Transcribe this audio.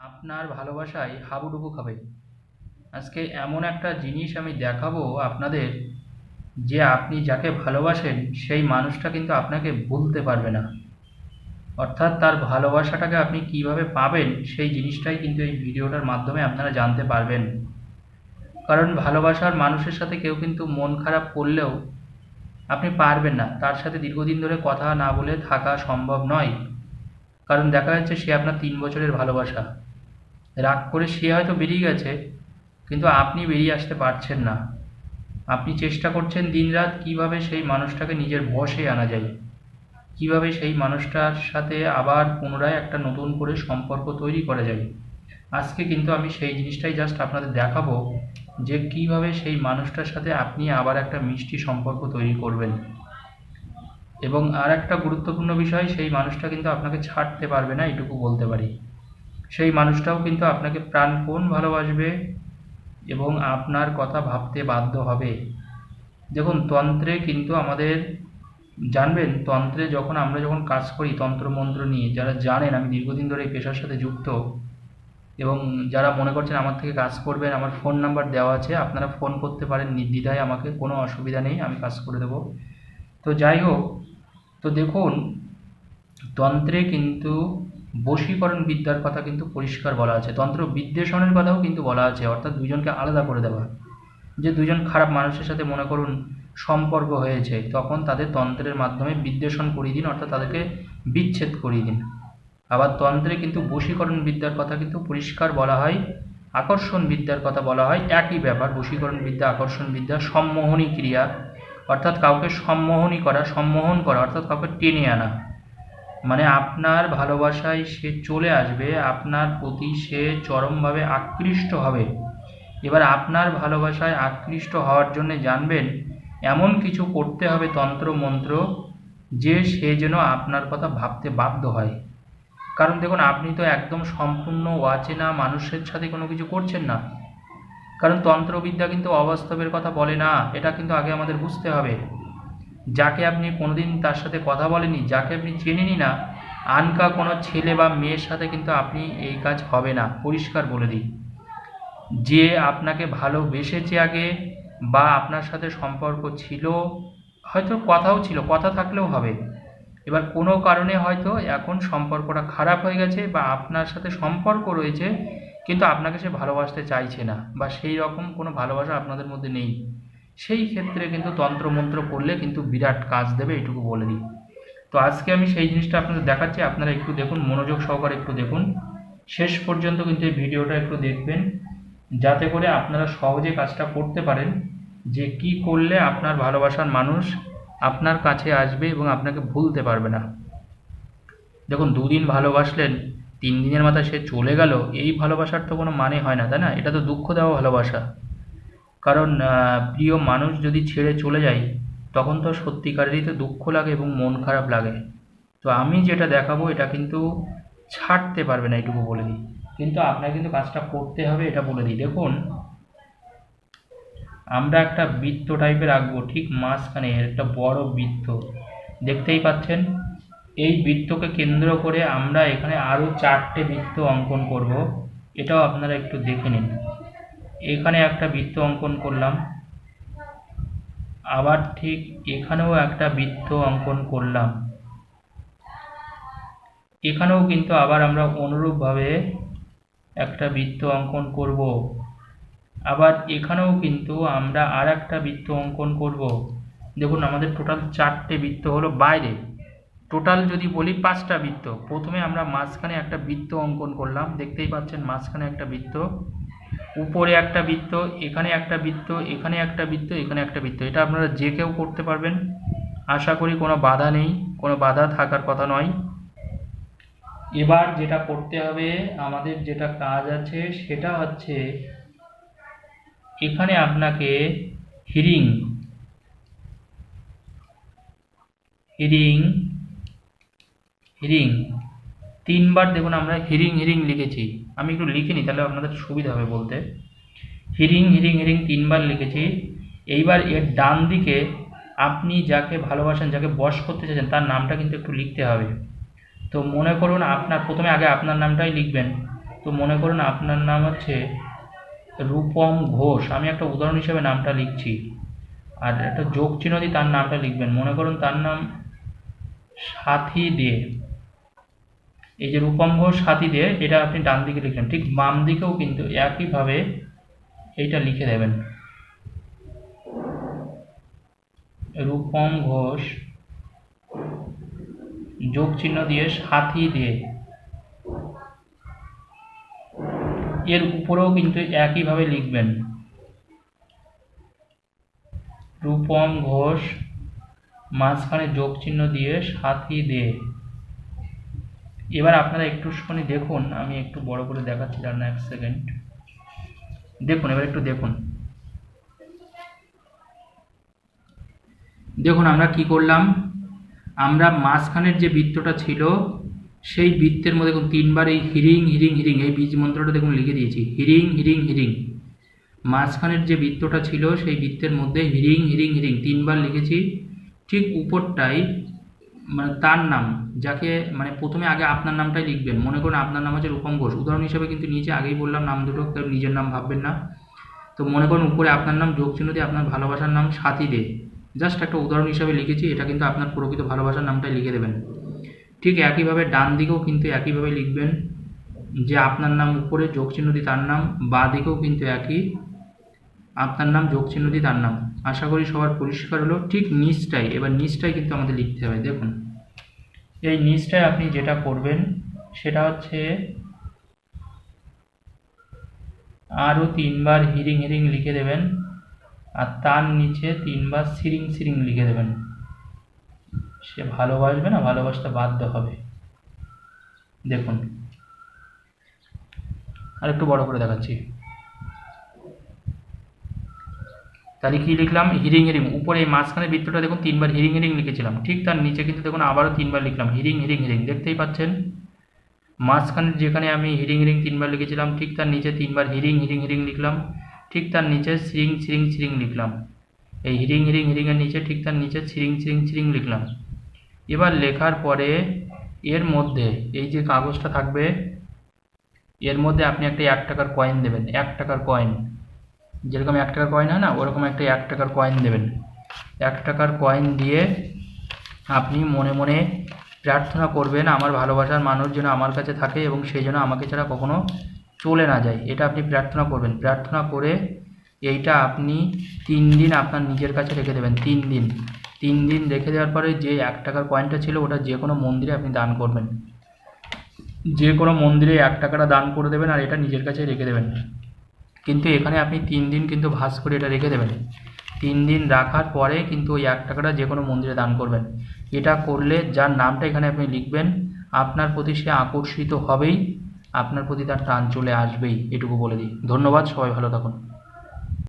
আপনার ভালোবাসায় হাবুডুবু খাবে। আজকে এমন একটা জিনিস আমি দেখাবো আপনাদের, যে আপনি যাকে ভালোবাসেন, সেই মানুষটা কিন্তু আপনাকে ভুলতে পারবে না। অর্থাৎ তার ভালোবাসাটাকে আপনি কীভাবে পাবেন, সেই জিনিসটাই কিন্তু এই ভিডিওটার মাধ্যমে আপনারা জানতে পারবেন। কারণ ভালোবাসার মানুষের সাথে কেউ কিন্তু মন খারাপ করলেও আপনি পারবেন না। তার সাথে দীর্ঘদিন ধরে কথা না বলে থাকা সম্ভব নয়। কারণ দেখা যাচ্ছে সে আপনার তিন বছরের ভালোবাসা। রাগ করে সে হয়তো বেরিয়ে গেছে, কিন্তু আপনি বেরিয়ে আসতে পারছেন না। আপনি চেষ্টা করছেন দিনরাত কীভাবে সেই মানুষটাকে নিজের বশে আনা যায়। কীভাবে সেই মানুষটার সাথে আবার পুনরায় একটা নতুন করে সম্পর্ক তৈরি করা যায়। আজকে কিন্তু আমি সেই জিনিসটাই জাস্ট আপনাদের দেখাবো, যে কীভাবে সেই মানুষটার সাথে আপনি আবার একটা মিষ্টি সম্পর্ক তৈরি করবেন। এবং আর একটা গুরুত্বপূর্ণ বিষয়, সেই মানুষটা কিন্তু আপনাকে ছাড়তে পারবে না এটুকু বলতে পারি। সেই মানুষটাও কিন্তু আপনাকে প্রাণপণ ভালোবাসবে এবং আপনার কথা ভাবতে বাধ্য হবে। দেখুন, তন্ত্রে কিন্তু আমাদের, জানবেন, তন্ত্রে যখন আমরা যখন কাজ করি তন্ত্রমন্ত্র নিয়ে, যারা জানেন, আমি দীর্ঘদিন ধরে এই পেশার সাথে যুক্ত, এবং যারা মনে করছেন আমার থেকে কাজ করবেন, আমার ফোন নাম্বার দেওয়া আছে, আপনারা ফোন করতে পারেন, নির্দ্বিধায় আমাকে কোনো অসুবিধা নেই, আমি কাজ করে দেবো। তো যাই হোক, তো দেখুন, তন্ত্রে কিন্তু বশীকরণ বিদ্যার কথা কিন্তু পরিষ্কার বলা আছে। তন্ত্র বিদ্বেষণের কথাও কিন্তু বলা আছে, অর্থাৎ দুজনকে আলাদা করে দেওয়া। যে দুজন খারাপ মানুষের সাথে মনে করুন সম্পর্ক হয়েছে, তখন তাদের তন্ত্রের মাধ্যমে বিদ্বেষণ করিয়ে দিন, অর্থাৎ তাদেরকে বিচ্ছেদ করিয়ে দিন। আবার তন্ত্রে কিন্তু বশীকরণ বিদ্যার কথা কিন্তু পরিষ্কার বলা হয় আকর্ষণ বিদ্যার কথা বলা হয়, একই ব্যাপার। বশীকরণ বিদ্যা আকর্ষণ বিদ্যা সম্মোহনী ক্রিয়া, অর্থাৎ কাউকে সম্মোহনী করা, সম্মোহন করা, অর্থাৎ কাউকে টেনে আনা। মানে আপনার ভালোবাসায় সে চলে আসবে, আপনার প্রতি সে চরমভাবে আকৃষ্ট হবে। এবার আপনার ভালোবাসায় আকৃষ্ট হওয়ার জন্য জানবেন, এমন কিছু করতে হবে তন্ত্র মন্ত্র যে সে যেন আপনার কথা ভাবতে বাধ্য হয়। কারণ দেখুন, আপনি তো একদম সম্পূর্ণ অচেনা মানুষের সাথে কোনো কিছু করছেন না। কারণ তন্ত্রবিদ্যা কিন্তু অবাস্তবের কথা বলে না, এটা কিন্তু আগে আমাদের বুঝতে হবে। যাকে আপনি কোনোদিন তার সাথে কথা বলেনি যাকে আপনি চেনেনই না, আনকা কোনো ছেলে বা মেয়ের সাথে কিন্তু আপনি এই কাজ হবে না। পরিষ্কার বলে দিই। যে আপনাকে ভালোবেসেছে আগে বা আপনার সাথে সম্পর্ক ছিল, হয়তো কথাও ছিল, কথা থাকলেও হবে। এবার কোনো কারণে হয়তো এখন সম্পর্কটা খারাপ হয়ে গেছে বা আপনার সাথে সম্পর্ক রয়েছে, কিন্তু আপনাকে সে ভালোবাসতে চাইছে না বা সেই রকম কোনো ভালোবাসা আপনাদের মধ্যে নেই। সেই ক্ষেত্রে কিন্তু তন্ত্রমন্ত্র করলে কিন্তু বিরাট কাজ দেবে এটুকু বলে দিই। তো আজকে আমি সেই জিনিসটা আপনাদের দেখাচ্ছি, আপনারা একটু দেখুন, মনোযোগ সহকারে একটু দেখুন। শেষ পর্যন্ত কিন্তু এই ভিডিওটা একটু দেখবেন, যাতে করে আপনারা সহজে কাজটা করতে পারেন, যে কি করলে আপনার ভালোবাসার মানুষ আপনার কাছে আসবে এবং আপনাকে ভুলতে পারবে না। দেখুন, দুদিন ভালোবাসলেন, তিন দিনের মাথায় সে চলে গেল, এই ভালোবাসার তো কোনো মানে হয় না, তাই না? এটা তো দুঃখ দেওয়া ভালোবাসা। কারণ প্রিয় মানুষ যদি ছেড়ে চলে যায়, তখন তো সত্যিকারেরই তো দুঃখ লাগে এবং মন খারাপ লাগে। তো আমি যেটা দেখাবো, এটা কিন্তু ছাড়তে পারবে না, এটুকু বলে দিই। কিন্তু আপনাকে কিন্তু কাজটা করতে হবে, এটা বলে দিই। দেখুন, আমরা একটা বৃত্ত টাইপের আঁকবো ঠিক মাঝখানে একটা বড় বৃত্ত। দেখতেই পাচ্ছেন? এই বৃত্তকে কেন্দ্র করে আমরা এখানে আরও চারটে বৃত্ত অঙ্কন করব। এটাও আপনারা একটু দেখে নিন। এখানে একটা বৃত্ত অঙ্কন করলাম। আবার ঠিক এখানেও একটা বৃত্ত অঙ্কন করলাম। এখানেও কিন্তু আবার আমরা অনুরূপভাবে একটা বৃত্ত অঙ্কন করব। আবার এখানেও কিন্তু আমরা আর একটা বৃত্ত অঙ্কন করব। দেখুন, আমাদের টোটাল চারটে বৃত্ত হলো বাইরে। টোটাল যদি বলি পাঁচটা বৃত্ত, প্রথমে আমরা মাঝখানে একটা বৃত্ত অঙ্কন করলাম। দেখতেই পাচ্ছেন, মাঝখানে একটা বৃত্ত উপরে একটা বৃত্ত, এখানে একটা বৃত্ত, এখানে একটা বৃত্ত, এখানে একটা বৃত্ত। এটা আপনারা যে কেউ করতে পারবেন। আশা করি কোনো বাধা নেই, কোনো বাধা থাকার কথা নয়। এবার যেটা করতে হবে, আমাদের যেটা কাজ আছে, সেটা হচ্ছে এখানে আপনাকে হিরিং হিরিং হিরিং তিনবার দেখুন আমরা হিরিং হিরিং লিখেছি। আমি একটু লিখে নিই তাহলে আপনাদের সুবিধা হবে বলতে। হিরিং হিরিং হিরিং তিনবার লিখেছি। এইবার এর ডান দিকে আপনি যাকে ভালোবাসেন, যাকে বশ করতে চাইছেন, তার নামটা কিন্তু একটু লিখতে হবে। তো মনে করুন আপনার, প্রথমে আগে আপনার নামটাই লিখবেন। তো মনে করুন আপনার নাম হচ্ছে রূপম ঘোষ। আমি একটা উদাহরণ হিসেবে নামটা লিখছি। আর একটা যোগ চিহ্ন দিয়ে তার নামটা লিখবেন। মনে করুন তার নাম সাথী দে। এই যে রূপম ঘোষ সাথী দে এটা আপনি ডান দিকে লিখলেন, ঠিক বাম দিকেও কিন্তু একইভাবে এইটা লিখে দেবেন। রূপম ঘোষ যোগ চিহ্ন দিয়ে সাথী দিয়ে। এর উপরেও কিন্তু একইভাবে লিখবেন। রূপম ঘোষ মাঝখানে যোগ চিহ্ন দিয়ে সাথী দে এবার আপনারা একটুখানি দেখুন, আমি একটু বড় করে দেখাচ্ছি দাঁড়ান এক সেকেন্ড। দেখুন, এবার একটু দেখুন। দেখুন, আমরা কি করলাম? আমরা মাঝখানের যে বৃত্তটা ছিল, সেই বৃত্তের মধ্যে দেখুন, তিনবার এই হিরিং হিরিং হিরিং, এই বীজ মন্ত্রটা দেখুন লিখে দিয়েছি। হিরিং হিরিং হিরিং। মাঝখানের যে বৃত্তটা ছিল, সেই বৃত্তের মধ্যে হিরিং হিরিং হিরিং তিনবার লিখেছি। ঠিক উপরটাই মানে তার নাম, যাকে মানে প্রথমে আগে আপনার নামটাই লিখবেন। মনে করুন আপনার নাম হচ্ছে রূপম ঘোষ। উদাহরণ হিসেবে কিন্তু নিচে আগেই বললাম নাম দুটো, কেউ নিজের নাম ভাববেন না। তো মনে করুন উপরে আপনার নাম, যোগ চিহ্ন দিয়ে আপনার ভালোবাসার নাম সাথী দে। জাস্ট একটা উদাহরণ হিসাবে লিখেছি, এটা কিন্তু আপনার প্রকৃত ভালোবাসার নামটাই লিখে দেবেন। ঠিক একইভাবে ডান দিকেও কিন্তু একইভাবে লিখবেন যে আপনার নাম উপরে যোগ চিহ্ন দিয়ে তার নাম, বা দিকেও কিন্তু একই। আপনার নাম যোগ চিহ্ন দিয়ে তার নাম। আশা করি সবার পরিষ্কার হলো। ঠিক নিচটাই এবার নিচটাই কিন্তু আমাদের লিখতে হবে, দেখুন। এই নিচটায় আপনি যেটা করবেন, সেটা হচ্ছে আরও তিনবার হিরিং হিরিং লিখে দেবেন, আর তার নিচে তিনবার সিরিং সিরিং লিখে দেবেন। সে ভালোবাসবে না, ভালোবাসতে বাধ্য হবে। দেখুন। আর একটু বড় করে দেখাচ্ছি। তাহলে কি লিখলাম? হিরিং হিরিং উপরে এই মাঝখানে বৃত্তটা দেখুন, তিনবার হিরিং হিরিং লিখেছিলাম। ঠিক তার নিচে কিন্তু দেখুন আবারও তিনবার লিখলাম হিরিং হিরিং হিরিং দেখতেই পাচ্ছেন? মাঝখানে যেখানে আমি হিরিং হিরিং তিনবার লিখেছিলাম, ঠিক তার নিচে তিনবার হিরিং হিরিং হিরিং লিখলাম। ঠিক তার নিচে সিরিং সিরিং সিরিং লিখলাম। এই হিরিং হিরিং হিরিংয়ের নিচে ঠিক তার নিচে সিরিং সিরিং সিরিং লিখলাম। এবার লেখার পরে এর মধ্যে এই যে কাগজটা থাকবে, এর মধ্যে আপনি একটা এক টাকার কয়েন দেবেন, এক টাকার কয়েন যেরকম এক টাকার কয়েন হয় না, ওরকম একটা এক টাকার কয়েন দেবেন। এক টাকার কয়েন দিয়ে আপনি মনে মনে প্রার্থনা করবেন, আমার ভালোবাসার মানুষ যেন আমার কাছে থাকে এবং সেই জন্য আমাকে ছাড়া কখনো চলে না যায়। এটা আপনি প্রার্থনা করবেন। প্রার্থনা করে এইটা আপনি তিন দিন আপনার নিজের কাছে রেখে দেবেন, তিন দিন। তিন দিন রেখে দেওয়ার পরে যে এক টাকার কয়েনটা ছিল, ওটা যে কোনো মন্দিরে আপনি দান করবেন। যে কোনো মন্দিরে এক টাকাটা দান করে দেবেন আর এটা নিজের কাছে রেখে দেবেন। কিন্তু এখানে আপনি তিন দিন কিন্তু ভাস করে এটা রেখে দেবেন। তিন দিন রাখার পরে কিন্তু ওই এক টাকাটা যে কোনো মন্দিরে দান করবেন। এটা করলে যার নামটা এখানে আপনি লিখবেন, আপনার প্রতি সে আকর্ষিত হবেই, আপনার প্রতি তার টান চলে আসবেই, এটুকু বলে দিই। ধন্যবাদ, সবাই ভালো থাকুন।